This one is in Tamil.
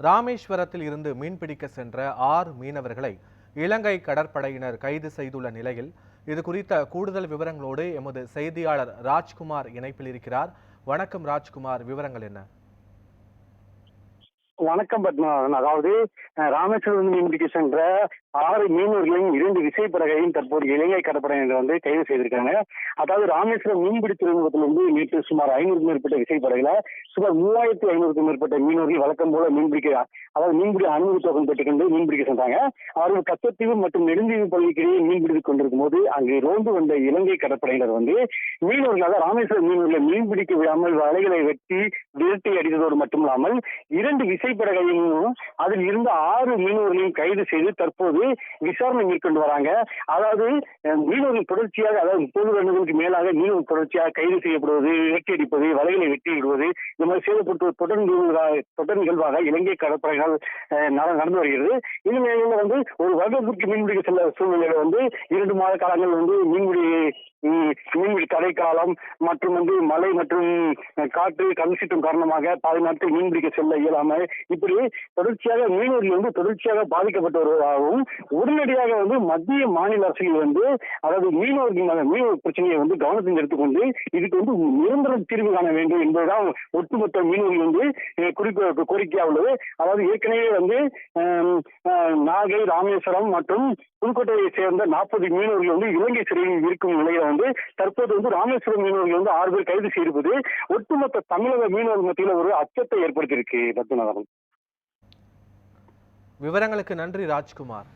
ராமேஸ்வரத்தில் இருந்து மீன்பிடிக்க சென்ற ஆறு மீனவர்களை இலங்கை கடற்படையினர் கைது செய்துள்ள நிலையில் இது குறித்த கூடுதல் விவரங்களோடு எமது செய்தியாளர் ராஜ்குமார் இணைப்பில் இருக்கிறார். வணக்கம் ராஜ்குமார் விவரங்கள் என்ன? வணக்கம் பத்மநாதன். அதாவது ராமேஸ்வரம் மீன்பிடிக்க சென்ற ஆறு மீனவர்களையும் இரண்டு விசைப்படகையும் தற்போது இலங்கை கடற்படையினர் வந்து கைது செய்திருக்காங்க. அதாவது ராமேஸ்வரம் மீன்பிடி துறைமுகத்திலிருந்து நேற்று சுமார் ஐநூறுக்கும் மேற்பட்ட விசைப்படகுல சுமார் மூவாயிரத்தி ஐநூறுக்கும் மேற்பட்ட மீனவர்கள் வழக்கம் போல மீன்பிடிக்க அதாவது மீன்பிடி அனுமதி தொகை பெற்றுக்கொண்டு மீன்பிடிக்க சென்றாங்க. அவர்கள் கச்சத்தீவு மற்றும் நெடுந்தீவு பகுதிக்கிடையே மீன்பிடித்துக் கொண்டிருக்கும் போது அங்கு ரோந்து வந்த இலங்கை கடற்படையினர் வந்து மீனவர்களாக ராமேஸ்வரம் மீனவர்களை மீன்பிடிக்க விடாமல் வலைகளை வெட்டி விரட்டி அடித்ததோடு மட்டுமில்லாமல் இரண்டு விசை விசைப்படகையும் அதில் இருந்த ஆறு மீனவர்களையும் கைது செய்து தற்போது விசாரணை மேற்கொண்டு வராங்க. அதாவது மீனவர்கள் தொடர்ச்சியாக அதாவது முப்பது வருடங்களுக்கு மேலாக மீனவர் தொடர்ச்சியாக கைது செய்யப்படுவது வேட்டி அடிப்பது வலைகளை வெட்டி விடுவது இந்த மாதிரி செய்யப்பட்டு தொடர் நிகழ்வாக தொடர் நிகழ்வாக இலங்கை கடற்படையினால் நடந்து வருகிறது. இந்த நிலையில வந்து ஒரு வருடத்திற்கு மீன்பிடிக்க செல்ல சூழ்நிலையில வந்து இரண்டு மாத காலங்கள் வந்து மீன்பிடி மீன்பிடி தடை காலம் மற்றும் வந்து மழை மற்றும் காற்று கல்சீட்டம் காரணமாக பாதி நாட்கள் மீன்பிடிக்க செல்ல இயலாமல் இப்படி தொடர்ச்சியாக மீனவர்கள் வந்து தொடர்ச்சியாக பாதிக்கப்பட்டு வருவதாகவும் உடனடியாக வந்து மத்திய மாநில அரசுகள் வந்து அதாவது மீனவர்கள் மேல- மீனவர் பிரச்சனையை வந்து கவனத்தில் எடுத்துக்கொண்டு இதுக்கு வந்து நிரந்தர தீர்வு காண வேண்டும் என்பதுதான் ஒட்டுமொத்த மீனவர்கள் வந்து குறிப்பு கோரிக்கையாக உள்ளது. அதாவது ஏற்கனவே வந்து ஆஹ், நாகை ராமேஸ்வரம் மற்றும் புதுக்கோட்டையை சேர்ந்த நாற்பது மீனவர்கள் வந்து இலங்கை சிறையில் இருக்கும் நிலையில வந்து தற்போது வந்து ராமேஸ்வரம் மீனவர்கள் வந்து ஆறு பேர் கைது செய்திருப்பது ஒட்டுமொத்த தமிழக மீனவர்கள் மத்தியில் ஒரு அச்சத்தை ஏற்படுத்தியிருக்கு பத்மநாதன். விவரங்களுக்கு நன்றி ராஜ்குமார்.